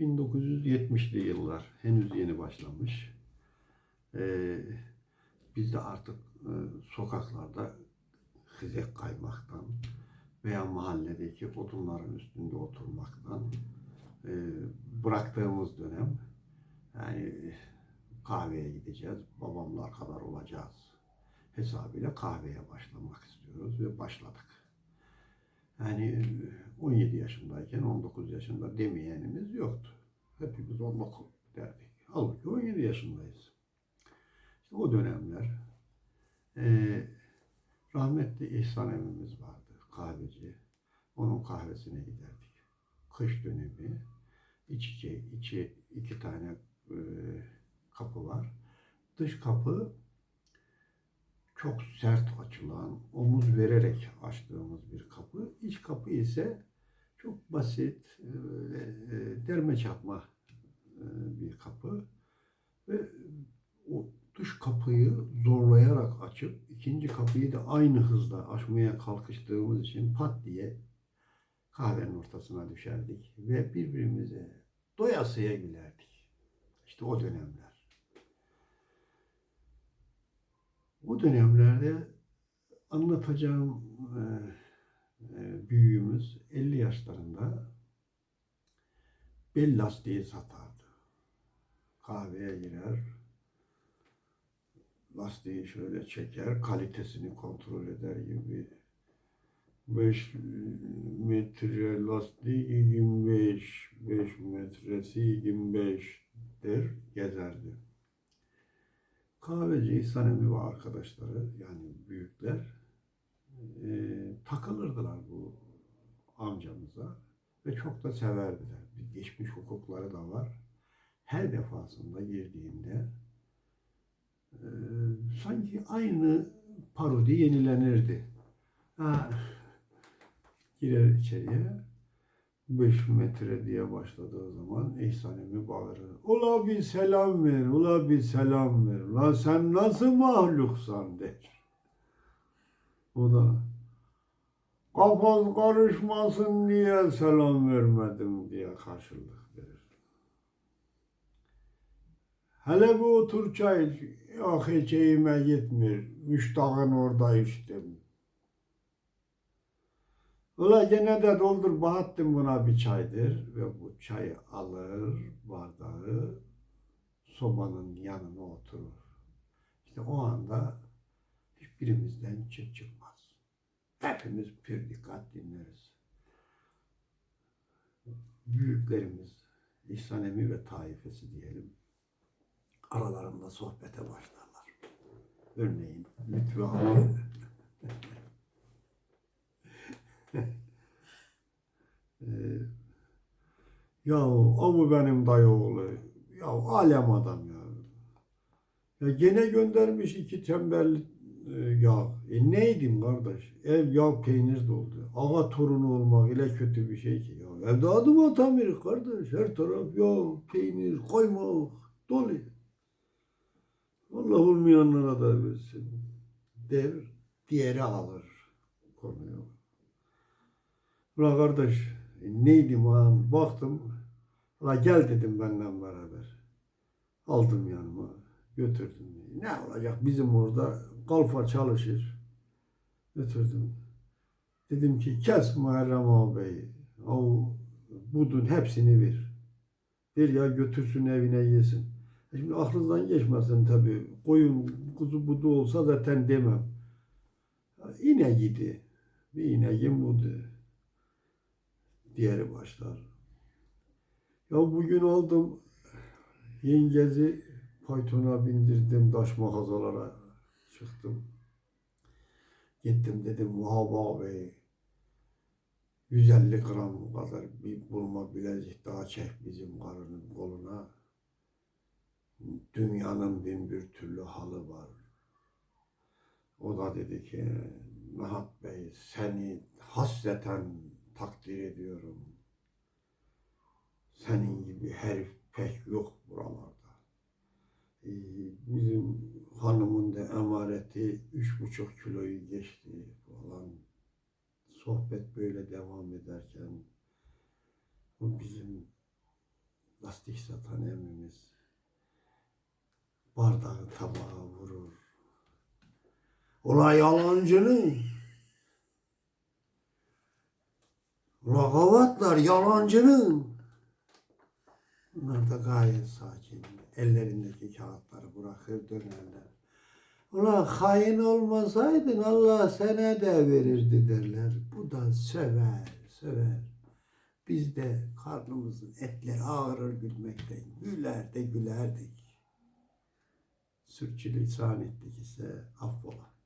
1970'li yıllar henüz yeni başlamış. Ee, biz de artık e, sokaklarda hizek kaymaktan veya mahalledeki odunların üstünde oturmaktan e, bıraktığımız dönem yani kahveye gideceğiz, babamlar kadar olacağız hesabıyla kahveye başlamak istiyoruz ve başladık. Yani 17 yaşındayken 19 yaşında demeyenimiz yoktu. Hepimiz 19 derdik. Halbuki 17 yaşındayız. İşte o dönemler eee rahmetli İhsan emimiz vardı, kahveci. Onun kahvesine giderdik. Kış dönemi iç içe, içi iki tane eee, kapı var. Dış kapı çok sert açılan, omuz vererek açtığımız bir ise çok basit, e, böyle e, derme çatma e, bir kapı. Ve o dış kapıyı zorlayarak açıp ikinci kapıyı da aynı hızla açmaya kalkıştığımız için pat diye kahvenin ortasına düşerdik ve birbirimize doyasıya gülerdik. İşte o dönemler. O dönemlerde anlatacağım büyüğümüz 50 yaşlarında bel lastiği satardı. Kahveye girer, lastiği şöyle çeker, kalitesini kontrol eder gibi 5 metre lastiği 25, 5 metresi 25 der gezerdi. Kahveci İhsan Emmi ve arkadaşları yani büyükler e, takılırdılar bu amcamıza ve çok da severdiler. Bir geçmiş hukukları da var. Her defasında girdiğinde e, sanki aynı parodi yenilenirdi. Ha, girer içeriye 5 metre diye başladığı zaman İhsan Emmi bağırır. Ula bir selam ver, ula bir selam ver. Lan sen nasıl mahluksan der. O da kafan karışmasın diye selam vermedim diye karşılık verir. Hele bu otur çay iç. Yok hiç eğime gitmiyor. Müştahın orada içtim. Ula gene de doldur Bahattin buna bir çaydır ve bu çayı alır bardağı sobanın yanına oturur. İşte o anda hiçbirimizden çıt çıkmaz. Hepimiz pür dikkat dinleriz. Büyüklerimiz İhsan Emi ve taifesi diyelim aralarında sohbete başlarlar. Örneğin Lütfü abi ya o mu benim dayı oğlu? Ya alem adam ya. Ya gene göndermiş iki tembel e, yağ. E neydim kardeş? Ev yağ peynir doldu. Ağa torunu olmak ile kötü bir şey ki. Ya evde adım atamıyor kardeş. Her taraf yağ, peynir, koymak dolu. Allah olmayanlara da versin. Der, diğeri alır konuyu. Ulan kardeş e, neydim an baktım. Ula gel dedim benden beraber. Aldım yanıma götürdüm. Ne olacak bizim orada kalfa çalışır. Götürdüm. Dedim ki kes Muharrem ağabeyi. O budun hepsini ver. Ver ya götürsün evine yesin. E Şimdi aklınızdan geçmesin tabii. Koyun kuzu budu olsa zaten demem. İne gidi. Bir ineğim budu. Diğeri başlar. Ya bugün aldım yengezi faytona bindirdim taş mağazalara çıktım. Gittim dedim Vahab Bey 150 gram kadar bir bulma bilezik daha çek bizim karının koluna. Dünyanın bin bir türlü halı var. O da dedi ki Nahat Bey seni hasreten takdir ediyorum. Senin gibi herif pek yok buralarda. Ee, bizim hanımın da emareti üç buçuk kiloyu geçti falan. Sohbet böyle devam ederken o bizim lastik satan emimiz bardağı tabağa vurur. Ula yalancının Ula kavatlar yalancının Bunlar da gayet sakin. Ellerindeki kağıtları bırakır dönerler. Ulan hain olmasaydın Allah sana da verirdi derler. Bu da söver, söver. Biz de karnımızın etleri ağrır gülmekten. Güler de gülerdik. Sürçülisan ettik ise affola.